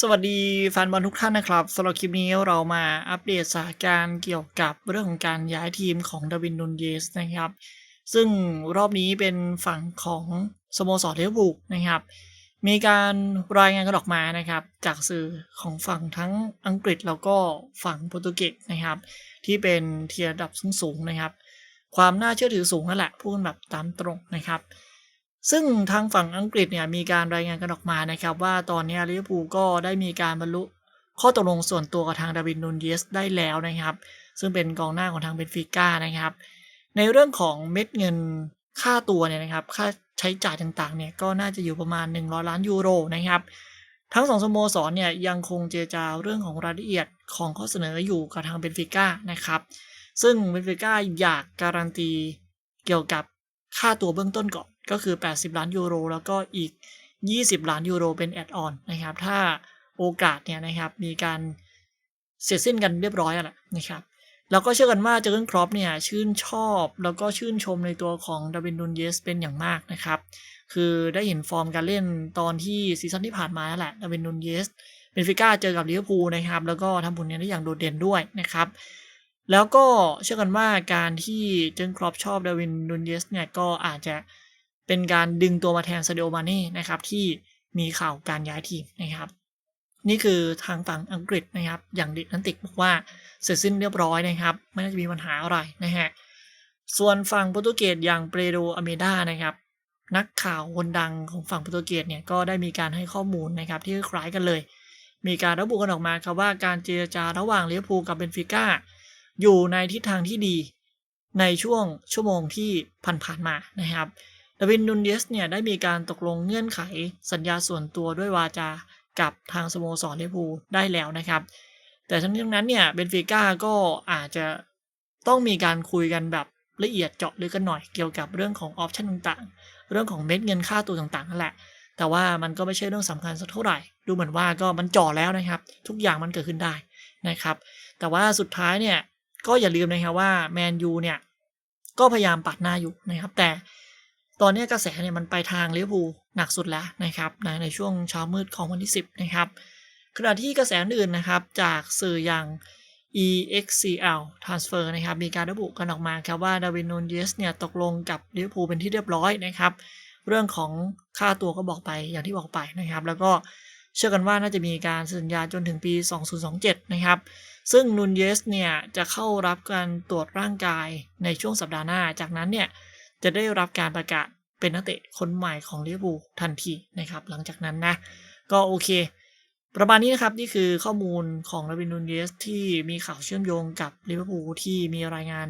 สวัสดีแฟนบอลทุกท่านนะครับสำหรับคลิปนี้เรามาอัปเดตสถานการณ์เกี่ยวกับเรื่องของการย้ายทีมของดาวินนูนเยสนะครับ ซึ่งรอบนี้เป็นฝั่งของสโมสรลิเวอร์พูลนะครับ มีการรายงานกันออกมานะครับ จากสื่อของฝั่งทั้งอังกฤษแล้วก็ฝั่งโปรตุเกสนะครับ ที่เป็นเทียร์ดับสูงๆนะครับ ความน่าเชื่อถือสูงนั่นแหละพูดแบบตามตรงนะครับ ซึ่งทางฝั่งอังกฤษเนี่ยมีการรายงานกันออกมานะครับ ว่าตอนนี้ลิเวอร์พูลก็ได้มีการบรรลุข้อตกลงส่วนตัวกับทางดาวินนูนเยสได้แล้วนะครับ ซึ่งเป็นกองหน้าของทางเบนฟิก้านะครับ ในเรื่องของเม็ดเงินค่าตัวเนี่ยนะครับ ค่าใช้จ่ายต่างๆเนี่ยก็น่าจะอยู่ประมาณ 100 ล้านยูโรนะครับ ทั้งสองสโมสรเนี่ยยังคงเจรจาเรื่องของรายละเอียดของข้อเสนออยู่กับทางเบนฟิก้านะครับ ซึ่งเบนฟิก้าอยากการันตีเกี่ยวกับค่าตัวเบื้องต้นก่อน ก็คือ 80 ล้านยูโรแล้วก็อีก 20 ล้านยูโรเป็นแอดออนนะครับ ถ้าโอกาสเนี่ยนะครับมีการเสร็จสิ้นกันเรียบร้อยแล้วนะครับแล้วก็เชื่อกันว่าเจอร์เกนครอปเนี่ยชื่นชอบแล้วก็ชื่นชมในตัวของดาวินนูนเยสเป็นอย่างมากนะครับ คือได้เห็นฟอร์มการเล่นตอนที่ซีซั่นที่ผ่านมาแล้วแหละดาวินนูนเยสเบนฟิก้าเจอกับลิเวอร์พูลนะครับ แล้วก็ทำผลงานได้อย่างโดดเด่นด้วยนะครับ แล้วก็เชื่อกันว่าการที่เจนครอปชอบดาวินนูนเยสเนี่ยก็อาจจะ เป็นการดึงตัวมาแทนซาดิโอมาเน่นะครับที่มีข่าวการย้ายทีมนะครับ นี่คือทางฝั่งอังกฤษนะครับ อย่างดินันติกบอกว่าเสร็จสิ้นเรียบร้อยนะครับ ไม่น่าจะมีปัญหาอะไรนะฮะส่วนฝั่งโปรตุเกสอย่างเปโดอเมดานะครับ นักข่าวคนดังของฝั่งโปรตุเกสเนี่ยก็ได้มีการให้ข้อมูลนะครับที่คล้ายกันเลย มีการระบุกันออกมาครับว่าการเจรจาระหว่างลิเวอร์พูกับเบนฟิก้าอยู่ในทิศทางที่ดีในช่วงชั่วโมงที่ผ่านๆมานะครับ ดาวินนูนเยสเนี่ยได้มีการตกลงเงื่อนไขสัญญาส่วนตัวด้วยวาจากับทางสโมสรลิเวอร์พูลได้แล้วนะครับ แต่ทั้งนี้ทั้งนั้นเนี่ยเบนฟิก้าก็อาจจะต้องมีการคุยกันแบบละเอียดเจาะลึกกันหน่อยเกี่ยวกับเรื่องของออปชันต่างๆ เรื่องของเม็ดเงินค่าตัวต่างๆนั่นแหละ แต่ว่ามันก็ไม่ใช่เรื่องสำคัญสักเท่าไหร่ ดูเหมือนว่าก็มันจ่อแล้วนะครับ ทุกอย่างมันเกิดขึ้นได้นะครับ แต่ว่าสุดท้ายเนี่ยก็อย่าลืมนะครับว่าแมนยูเนี่ยก็พยายามปัดหน้าอยู่นะครับ แต่ ตอนนี้กระแสเนี่ยมันไปทางลิเวอร์พูลหนักสุดแล้วนะครับในในช่วงเช้ามืดของวันที่ 10 นะครับขณะที่กระแสอื่นนะครับจากสื่ออย่าง EXCL Transfer นะครับมีการระบุกันออกมาครับว่าดาวินนูนเยสเนี่ยตกลงกับลิเวอร์พูลเป็นที่เรียบร้อยนะครับ เรื่องของค่าตัวก็บอกไปอย่างที่บอกไปนะครับ แล้วก็เชื่อกันว่าน่าจะมีการสัญญาจนถึงปี 2027 นะครับ ซึ่งนูนเยสเนี่ยจะเข้ารับการตรวจร่างกายในช่วงสัปดาห์หน้า จากนั้นเนี่ย จะได้รับการประกาศเป็นนักเตะคนใหม่ของลิเวอร์พูลทันทีนะครับ หลังจากนั้นนะ ก็โอเค ประมาณนี้นะครับ นี่คือข้อมูลของลาวินนูนเยสที่มีข่าวเชื่อมโยงกับลิเวอร์พูลที่มีรายงาน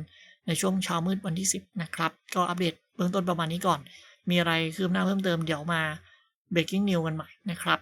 ในช่วงเช้ามืดวันที่ 10 นะครับ ก็อัปเดตเบื้องต้นประมาณนี้ก่อน มีอะไรคืบหน้าเพิ่มเติมเดี๋ยวมา breaking news กันใหม่นะครับ